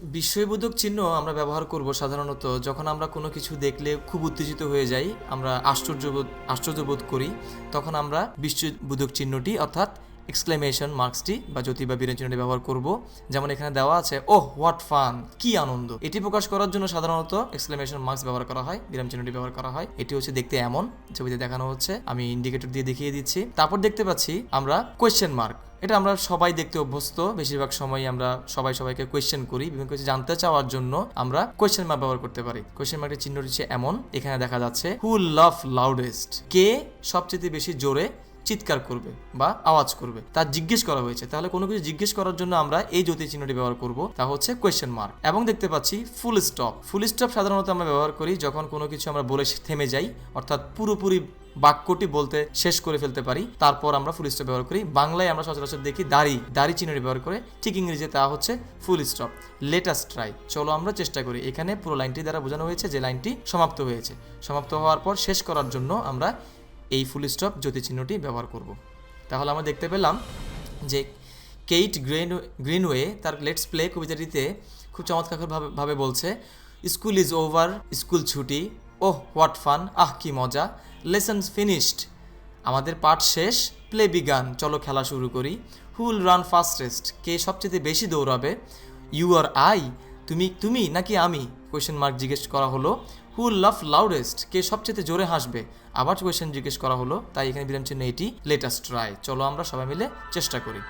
বিস্ময়বোধক চিহ্ন আমরা ব্যবহার করব সাধারণত যখন আমরা কোনো কিছু দেখলে খুব উত্তেজিত হয়ে যাই, আমরা আশ্চর্যবোধ আশ্চর্যবোধ করি, তখন আমরা বিস্ময়বোধক চিহ্নটি অর্থাৎ এক্সক্লেমেশন মার্কসটি বা জ্যোতি বা বিরাম চিহ্নটি ব্যবহার করব। যেমন এখানে দেওয়া আছে, ওহ, হোয়াট ফান, কি আনন্দ। এটি প্রকাশ করার জন্য সাধারণত এক্সক্লেমেশন মার্কস ব্যবহার করা হয়, বিরাম চিহ্নটি ব্যবহার করা হয়। এটি হচ্ছে দেখতে এমন, ছবিতে দেখানো হচ্ছে। আমি ইন্ডিকেটর দিয়ে দেখিয়ে দিচ্ছি। তারপর দেখতে পাচ্ছি আমরা কোয়েশ্চেন মার্ক এটা আমরা সবাই দেখতে অভ্যস্ত। বেশিরভাগ সময় আমরা সবাই সবাইকে কোয়েশ্চেন করি, বিভিন্ন কিছু জানতে চাওয়ার জন্য আমরা কোয়েশ্চেন মার্ক ব্যবহার করতে পারি। কোয়েশ্চেন মার্কের চিহ্নটি এমন। এখানে দেখা যাচ্ছে হু লাভ লাউডেস্ট কে সবচেয়ে বেশি জোরে চিৎকার করবে বা আওয়াজ করবে। তা জিজ্ঞেস করা হয়েছে। তাহলে কোনো কিছু জিজ্ঞেস করার জন্য আমরা এই জ্যোতি চিহ্নটি ব্যবহার করব। তা হচ্ছে কোয়েশ্চেন মার্ক এবং দেখতে পাচ্ছি ফুল স্টপ ফুল স্টপ সাধারণত আমরা ব্যবহার করি যখন কোনো কিছু আমরা বলে থেমে যাই, অর্থাৎ পুরোপুরি বাক্যটি বলতে শেষ করে ফেলতে পারি। তারপর আমরা ফুল স্টপ ব্যবহার করি। বাংলায় আমরা সচরাচর দেখি দাড়ি দাড়ি চিহ্নটি ব্যবহার করে। ঠিক ইংরেজিতে তা হচ্ছে ফুল স্টপ লেটাস্ট ট্রাই চলো আমরা চেষ্টা করি। এখানে পুরো লাইনটি দ্বারা বোঝানো হয়েছে যে লাইনটি সমাপ্ত হয়েছে। সমাপ্ত হওয়ার পর শেষ করার জন্য আমরা এই ফুল স্টপ জ্যোতি চিহ্নটি ব্যবহার করব। তাহলে আমরা দেখতে পেলাম যে কেইট গ্রেন গ্রিনওয়ে তার লেটস প্লে কবিতাটিতে খুব চমৎকারভাবে ভাবে বলছে স্কুল ইজ ওভার স্কুল ছুটি, ওহ হোয়াট ফান আহ, কি মজা লেসন্স ফিনিশড আমাদের পাঠ শেষ প্লে বিগান চলো খেলা শুরু করি হুল রান ফাস্টেস্ট কে সবচেয়ে বেশি দৌড়াবে ইউ আর আই তুমি তুমি নাকি আমি? কোয়েশ্চেন মার্ক জিজ্ঞেস করা হলো। হু লাভ লাউডেস্ট কে সবচেয়ে জোরে হাসবে? আবার কোয়েশ্চেন জিজ্ঞেস করা হলো। তাই এখানে বিরাম চিহ্ন এটি। লেটাস্ট ট্রাই চলো আমরা সবাই মিলে চেষ্টা করি।